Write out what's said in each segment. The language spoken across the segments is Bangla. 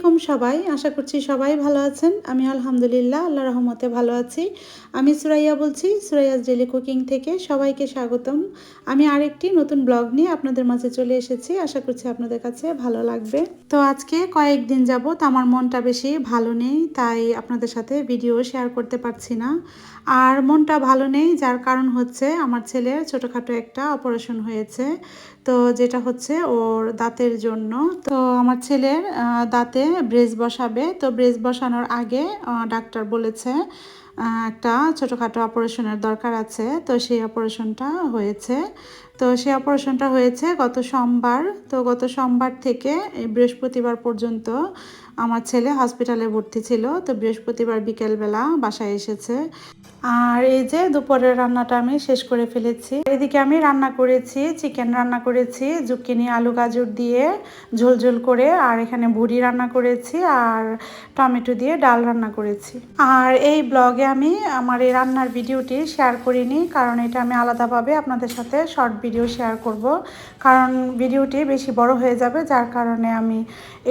আলাইকুম সবাই, আশা করছি সবাই ভালো আছেন। আমি আলহামদুলিল্লাহ, আল্লাহ রহমতে ভালো আছি। আমি সুরাইয়া বলছি, সুরাইয়াস ডেলি কুকিং থেকে সবাইকে স্বাগতম। আমি আরেকটি নতুন ব্লগ নিয়ে আপনাদের মাঝে চলে এসেছি, আশা করছি আপনাদের কাছে ভালো লাগবে। তো আজকে কয়েকদিন যাবত আমার মনটা বেশি ভালো নেই, তাই আপনাদের সাথে ভিডিও শেয়ার করতে পারছি না। আর মনটা ভালো নেই, যার কারণ হচ্ছে আমার ছেলের ছোটোখাটো একটা অপারেশন হয়েছে। তো যেটা হচ্ছে ওর দাঁতের জন্য। তো আমার ছেলের দাঁতে ব্রেস বসাবে। তো ব্রেস বসানোর আগে ডাক্তার বলেছে একটা ছোটোখাটো অপারেশনের দরকার আছে। তো সেই অপারেশনটা হয়েছে। তো সেই অপারেশনটা হয়েছে গত সোমবার। তো গত সোমবার থেকে বৃহস্পতিবার পর্যন্ত আমার ছেলে হসপিটালে ভর্তি ছিল, তো বৃহস্পতিবার বিকেলবেলা বাসায় এসেছে। আর এই যে দুপুরের রান্নাটা আমি শেষ করে ফেলেছি। এদিকে আমি রান্না করেছি চিকেন রান্না করেছি জুকিনি আলু, গাজর দিয়ে ঝোল ঝোল করে, আর এখানে ভুড়ি রান্না করেছি, আর টমেটো দিয়ে ডাল রান্না করেছি। আর এই ব্লগে আমি আমার এই রান্নার ভিডিওটি শেয়ার করিনি, কারণ এটা আমি আলাদাভাবে আপনাদের সাথে শর্ট ভিডিও শেয়ার করব। কারণ ভিডিওটি বেশি বড় হয়ে যাবে, যার কারণে আমি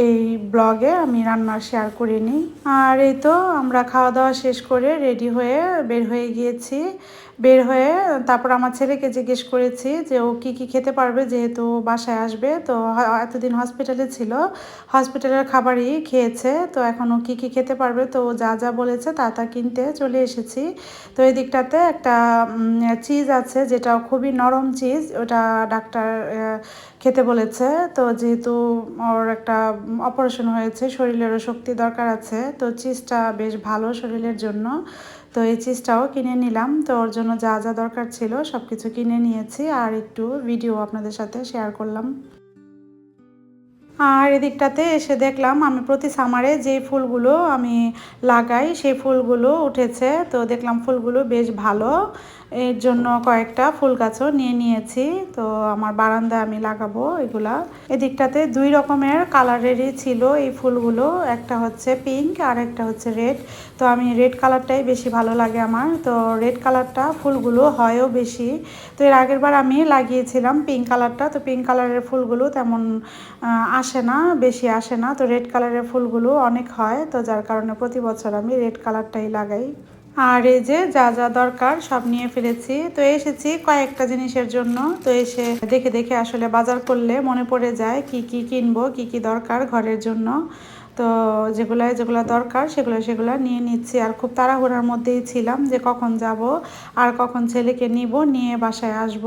এই ব্লগে আমি রান্না শেয়ার করে নিই। আর এই তো আমরা খাওয়া দাওয়া শেষ করে রেডি হয়ে বের হয়ে গিয়েছি। বের হয়ে তারপর আমার ছেলেকে জিজ্ঞেস করেছি যে ও কি কি খেতে পারবে যেহেতু বাসায় আসবে। তো এতদিন হসপিটালে ছিল হসপিটালের খাবারই খেয়েছে। তো এখন ও কী কী খেতে পারবে? তো ও যা যা বলেছে তা তা কিনতে চলে এসেছি। তো এই দিকটাতে একটা চিজ আছে যেটা খুবই নরম চিজ ওটা ডাক্তার খেতে বলেছে। তো যেহেতু ওর একটা অপারেশন হয়েছে, শরীরেরও শক্তি দরকার আছে, তো চিজটা বেশ ভালো শরীরের জন্য। তো এই চিজটাও কিনে নিলাম। তো ওর জন্য যা যা দরকার ছিল সব কিছু কিনে নিয়েছি আর একটু ভিডিও আপনাদের সাথে শেয়ার করলাম। আর এদিকটাতে এসে দেখলাম আমি প্রতি সামারে যে ফুলগুলো আমি লাগাই, সেই ফুলগুলো উঠেছে। তো দেখলাম ফুলগুলো বেশ ভালো। এর জন্য কয়েকটা ফুল গাছও নিয়ে নিয়েছি। তো আমার বারান্দায় আমি লাগাবো এগুলা। এদিকটাতে দুই রকমের কালারেরই ছিল এই ফুলগুলো। একটা হচ্ছে পিঙ্ক আর একটা হচ্ছে রেড তো আমি রেড কালারটাই বেশি ভালো লাগে আমার। তো রেড কালারটা ফুলগুলো হয়ও বেশি। তো এর আগের বার আমি লাগিয়েছিলাম পিঙ্ক কালারটা তো পিঙ্ক কালারের ফুলগুলো তেমন আসে না, বেশি আসে না। তো রেড কালারের ফুলগুলো অনেক হয়। তো যার কারণে প্রতি বছর আমি রেড কালারটাই লাগাই। আর এই যে যা যা দরকার সব নিয়ে ফেলেছি। তো এসেছি কয়েকটা জিনিসের জন্য। তো এসে দেখে দেখে আসলে বাজার করলে মনে পড়ে যায় কি কি কিনবো, কি কি দরকার ঘরের জন্য। তো যেগুলো যেগুলো দরকার, সেগুলো সেগুলো নিয়ে নিচ্ছি। আর খুব তাড়াহুড়ার মধ্যেই ছিলাম যে কখন যাব আর কখন ছেলেকে নিব, নিয়ে বাসায় আসব।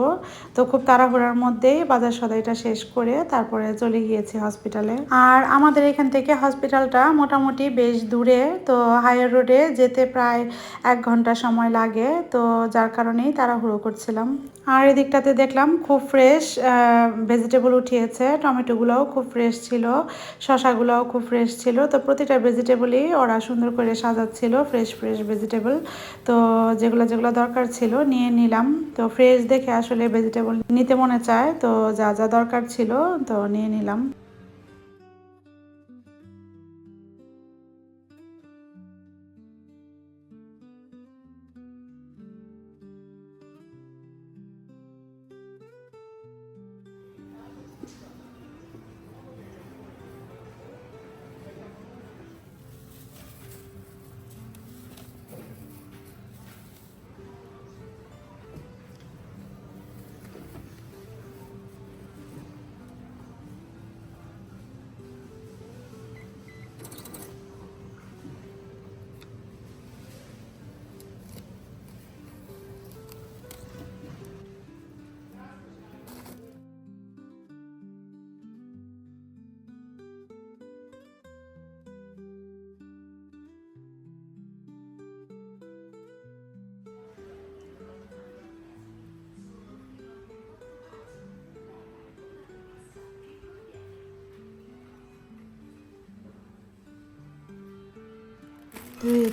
তো খুব তাড়াহুড়ার মধ্যেই বাজার সদাইটা শেষ করে তারপরে চলে গিয়েছি হসপিটালে। আর আমাদের এখান থেকে হসপিটালটা মোটামুটি বেশ দূরে, তো হায়ার রোডে যেতে প্রায় এক ঘণ্টা সময় লাগে। তো যার কারণেই তাড়াহুড়ো করছিলাম। আর এদিকটাতে দেখলাম খুব ফ্রেশ ভেজিটেবল উঠিয়েছে। টমেটোগুলোও খুব ফ্রেশ ছিল, শশাগুলোও খুব ফ্রেশ ছিল। তো প্রতিটা ভেজিটেবলই ওরা সুন্দর করে সাজাচ্ছিল ফ্রেশ ফ্রেশ ভেজিটেবল তো যেগুলো যেগুলো দরকার ছিল নিয়ে নিলাম। তো ফ্রেশ দেখে আসলে ভেজিটেবল নিতে মনে চায়, তো যা যা দরকার ছিল, তো নিয়ে নিলাম।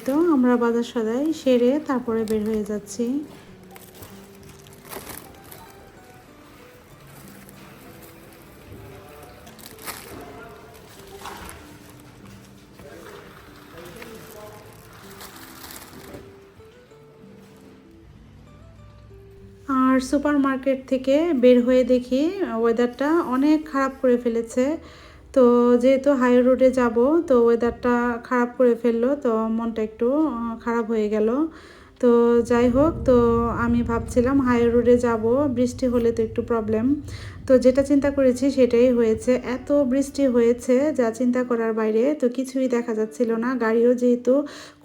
তো, আমরা বাজার সদাই সেরে তারপরে বের হয়ে যাচ্ছি। আর সুপার মার্কেট থেকে বের হয়ে দেখি ওয়েদারটা অনেক খারাপ করে ফেলেছে। তো যেহেতু হাই রোডে যাব, তো ওয়েদারটা খারাপ করে ফেলল, তো মনটা একটু খারাপ হয়ে গেল। তো যাই হোক, তো আমি ভাবছিলাম হাই রোডে যাব, বৃষ্টি হলে তো একটু প্রবলেম তো যেটা চিন্তা করেছি সেটাই হয়েছে, এত বৃষ্টি হয়েছে, যা চিন্তা করার বাইরে, তো কিছুই দেখা যাচ্ছিল না। গাড়িও যেহেতু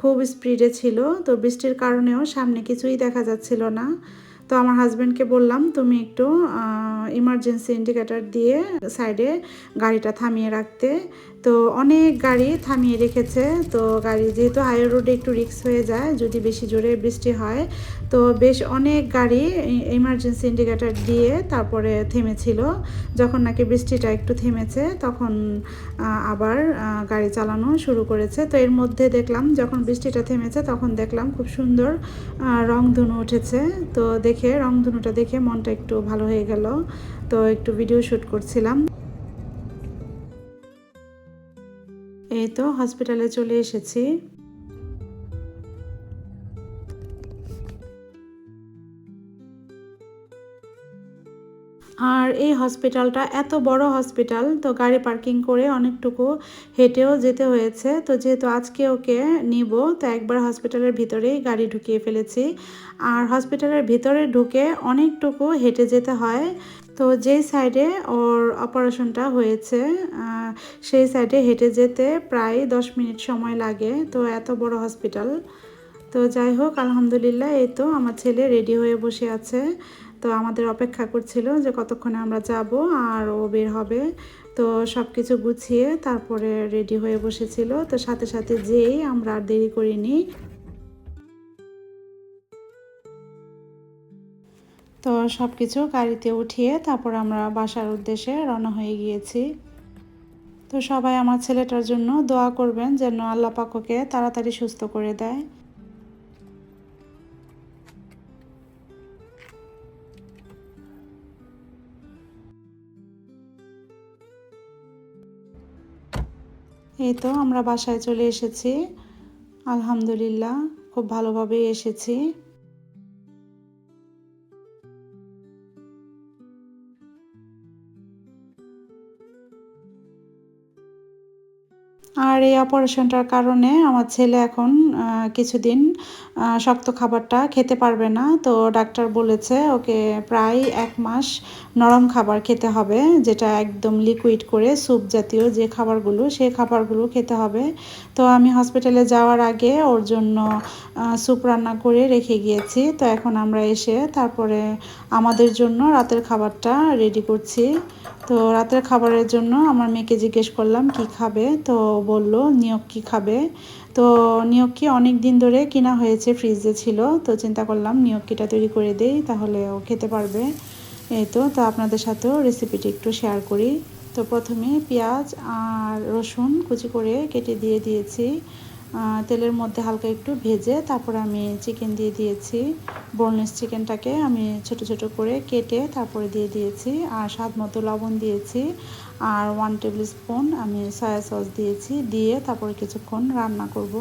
খুব স্পিডে ছিল, তো বৃষ্টির কারণেও সামনে কিছুই দেখা যাচ্ছিল না। তো আমার হাজব্যান্ডকে বললাম, তুমি একটু ইমার্জেন্সি ইন্ডিকেটার দিয়ে সাইডে গাড়িটা থামিয়ে রাখতে। তো অনেক গাড়ি থামিয়ে রেখেছে। তো গাড়ি যেহেতু হাই রোডে একটু রিক্স হয়ে যায়, যদি বেশি জোরে বৃষ্টি হয় তো বেশ অনেক গাড়ি ইমার্জেন্সি ইন্ডিকেটার দিয়ে তারপরে থেমেছিল। যখন নাকি বৃষ্টিটা একটু থেমেছে, তখন আবার গাড়ি চালানো শুরু করেছে। তো এর মধ্যে দেখলাম, যখন বৃষ্টিটা থেমেছে, তখন দেখলাম খুব সুন্দর রংধনু উঠেছে। তো দেখে, রংধনুটা দেখে মনটা একটু ভালো হয়ে গেল। তো একটু ভিডিও শ্যুট করছিলাম। এই তো হসপিটালে চলে এসেছি। আর এই হসপিটালটা এত বড় হসপিটাল, তো গাড়ি পার্কিং করে অনেকটুকু হেঁটেও যেতে হয়েছে। তো যেহেতু আজকে ওকে নিব, তো একবার হসপিটালের ভিতরেই গাড়ি ঢুকিয়ে ফেলেছি। আর হসপিটালের ভিতরে ঢুকে অনেকটুকু হেঁটে যেতে হয়। তো যেই সাইডে ওর অপারেশনটা হয়েছে সেই সাইডে হেঁটে যেতে প্রায় দশ মিনিট সময় লাগে। তো এত বড় হসপিটাল। তো যাই হোক, আলহামদুলিল্লাহ, এই তো আমার ছেলে রেডি হয়ে বসে আছে। তো আমাদের অপেক্ষা করছিল যে কতক্ষণে আমরা যাব আর ও বের হবে। তো সব কিছু গুছিয়ে তারপরে রেডি হয়ে বসেছিল। তো সাথে সাথে যেই আমরা আর দেরি করিনি। তো সব কিছু গাড়িতে উঠিয়ে তারপর আমরা বাসার উদ্দেশ্যে রওনা হয়ে গিয়েছি। তো সবাই আমার ছেলেটার জন্য দোয়া করবেন যেন আল্লাহ পাক তাড়াতাড়ি সুস্থ করে দেয়। এই তো আমরা বাসায় চলে এসেছি। আলহামদুলিল্লাহ, খুব ভালোভাবেই এসেছি। আর এই অপারেশনটার কারণে আমার ছেলে এখন কিছুদিন শক্ত খাবারটা খেতে পারবে না। তো ডাক্তার বলেছে ওকে প্রায় এক মাস নরম খাবার খেতে হবে, যেটা একদম লিকুইড করে স্যুপ জাতীয় যে খাবারগুলো সেই খাবারগুলো খেতে হবে। তো আমি হসপিটালে যাওয়ার আগে ওর জন্য স্যুপ রান্না করে রেখে গিয়েছি। তো এখন আমরা এসে তারপরে আমাদের জন্য রাতের খাবারটা রেডি করছি। তো রাতের খাবারের জন্য আমার মেয়েকে জিজ্ঞেস করলাম, কি খাবে? তো বলল নিয়োগ কি খাবে। তো নিয়োগকি অনেক দিন ধরে কিনা হয়েছে ফ্রিজে ছিল। তো চিন্তা করলাম নিয়োগকিটা তৈরি করে দেই, তাহলে ও খেতে পারবে। এই তো তো আপনাদের সাথেও রেসিপিটি একটু শেয়ার করি। তো প্রথমে পেঁয়াজ আর রসুন কুচি করে কেটে দিয়ে দিয়েছি। তেলের মধ্যে হালকা একটু ভেজে তারপর আমি চিকেন দিয়ে দিয়েছি। বোনলেস চিকেনটাকে আমি ছোট ছোট করে কেটে তারপরে দিয়ে দিয়েছি। আর স্বাদ মতো লবণ দিয়েছি। আর ওয়ান টেবিল স্পুন আমি সয়া সস দিয়েছি। দিয়ে তারপরে কিছুক্ষণ রান্না করব।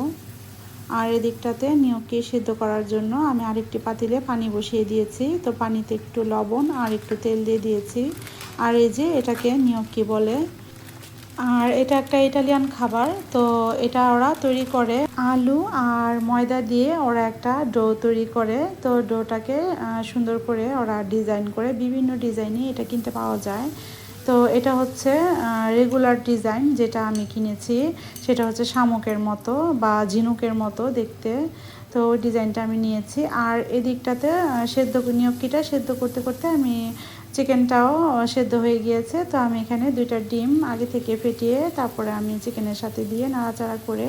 আর এদিকটাতে নিয়োগকে সিদ্ধ করার জন্য আমি আরেকটি পাতিলে পানি বসিয়ে দিয়েছি। তো পানিতে একটু লবণ আর একটু তেল দিয়ে দিয়েছি। আর এই যে এটাকে নিয়োগকি বলে। আর এটা একটা ইটালিয়ান খাবার। তো এটা ওরা তৈরি করে আলু আর ময়দা দিয়ে ওরা একটা ডো তৈরি করে। তো ডোটাকে সুন্দর করে ওরা ডিজাইন করে, বিভিন্ন ডিজাইনে এটা কিনতে পাওয়া যায়। তো এটা হচ্ছে রেগুলার ডিজাইন যেটা আমি কিনেছি। সেটা হচ্ছে শামুকের মতো বা ঝিনুকের মতো দেখতে। তো ওই ডিজাইনটা আমি নিয়েছি। আর এদিকটাতে সেদ্ধ নিয়োগকিটা সেদ্ধ করতে করতে আমি চিকেনটাও সেদ্ধ হয়ে গিয়েছে। তো আমি এখানে দুইটা ডিম আগে থেকে ফেটিয়ে তারপরে আমি চিকেনের সাথে দিয়ে নাড়াচাড়া করে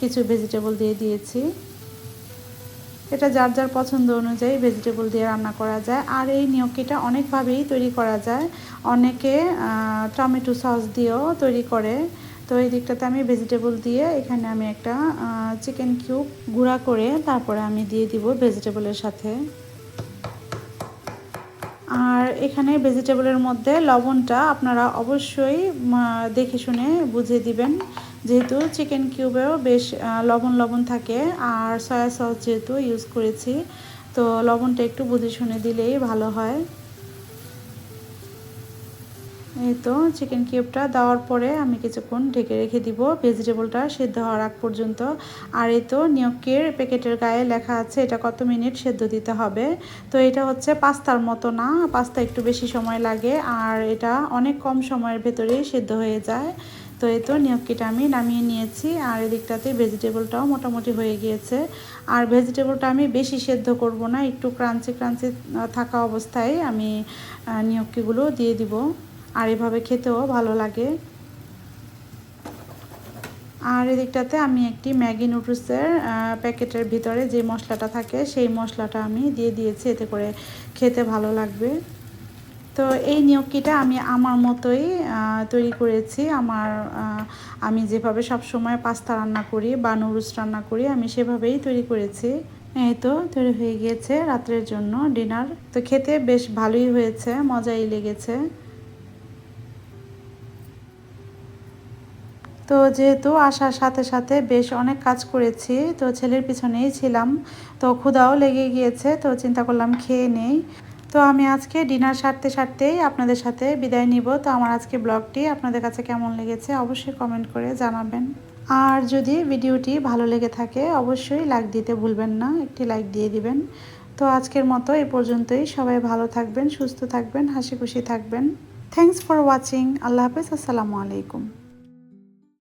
কিছু ভেজিটেবল দিয়ে দিয়েছি। এটা যার যার পছন্দ অনুযায়ী ভেজিটেবল দিয়ে রান্না করা যায়। আর এই নিয়োগকিটা অনেকভাবেই তৈরি করা যায়। অনেকে টমেটো সস দিয়েও তৈরি করে। তো এই দিকটাতে আমি ভেজিটেবল দিয়ে এখানে আমি একটা চিকেন কিউব গুঁড়া করে তারপরে আমি দিয়ে দিব ভেজিটেবলের সাথে। আর এখানে ভেজিটেবলের মধ্যে লবণটা আপনারা অবশ্যই দেখে শুনে বুঝে দিবেন। যেহেতু চিকেন কিউবেও বেশ লবণ লবণ থাকে, আর সয়া সস যেহেতু ইউজ করেছি, তো লবণটা একটু বুঝে শুনে দিলেই ভালো হয়। এই তো চিকেন কিউবটা দেওয়ার পরে আমি কিছুক্ষণ ঢেকে রেখে দিব, ভেজিটেবলটা সেদ্ধ হওয়ার আগ পর্যন্ত। আর এই তো নিয়োগের প্যাকেটের গায়ে লেখা আছে, এটা কত মিনিট সেদ্ধ দিতে হবে? তো এটা হচ্ছে পাস্তার মতো না পাস্তা একটু বেশি সময় লাগে, আর এটা অনেক কম সময়ের ভেতরেই সেদ্ধ হয়ে যায়। তো এই তো নিয়োগকিটা আমি নামিয়ে নিয়েছি। আর এদিকটাতে ভেজিটেবলটাও মোটামুটি হয়ে গিয়েছে। আর ভেজিটেবলটা আমি বেশি সেদ্ধ করব না, একটু ক্রাঞ্চি ক্রাঞ্চি থাকা অবস্থায় আমি নিয়োগকিগুলো দিয়ে দিব। আর এভাবে খেতেও ভালো লাগে। আর এদিকটাতে আমি একটি ম্যাগি নুডলসের প্যাকেটের ভিতরে যে মশলাটা থাকে, সেই মশলাটা আমি দিয়ে দিয়েছি। এতে করে খেতে ভালো লাগবে। তো এই নিয়োগকিটা আমি আমার মতোই তৈরি করেছি। আমার আমি যেভাবে সব সময় পাস্তা রান্না করি বা নুডলস রান্না করি, আমি সেভাবেই তৈরি করেছি। এই তো, তৈরি হয়ে গিয়েছে রাত্রের জন্য ডিনার। তো খেতে বেশ ভালোই হয়েছে, মজাই লেগেছে। তো যেহেতু আসার সাথে সাথে বেশ অনেক কাজ করেছি, তো ছেলের পিছনেই ছিলাম। তো ক্ষুদাও লেগে গিয়েছে, তো চিন্তা করলাম খেয়ে নেই। তো আমি আজকে ডিনার সারতে সারতেই আপনাদের সাথে বিদায় নিব। তো আমার আজকে ব্লগটি আপনাদের কাছে কেমন লেগেছে অবশ্যই কমেন্ট করে জানাবেন। আর যদি ভিডিওটি ভালো লেগে থাকে, অবশ্যই লাইক দিতে ভুলবেন না, একটি লাইক দিয়ে দিবেন। তো আজকের মতো এ পর্যন্তই। সবাই ভালো থাকবেন, সুস্থ থাকবেন হাসি খুশি থাকবেন। থ্যাংকস ফর ওয়াচিং আল্লাহ হাফেজ, আসসালামু আলাইকুম।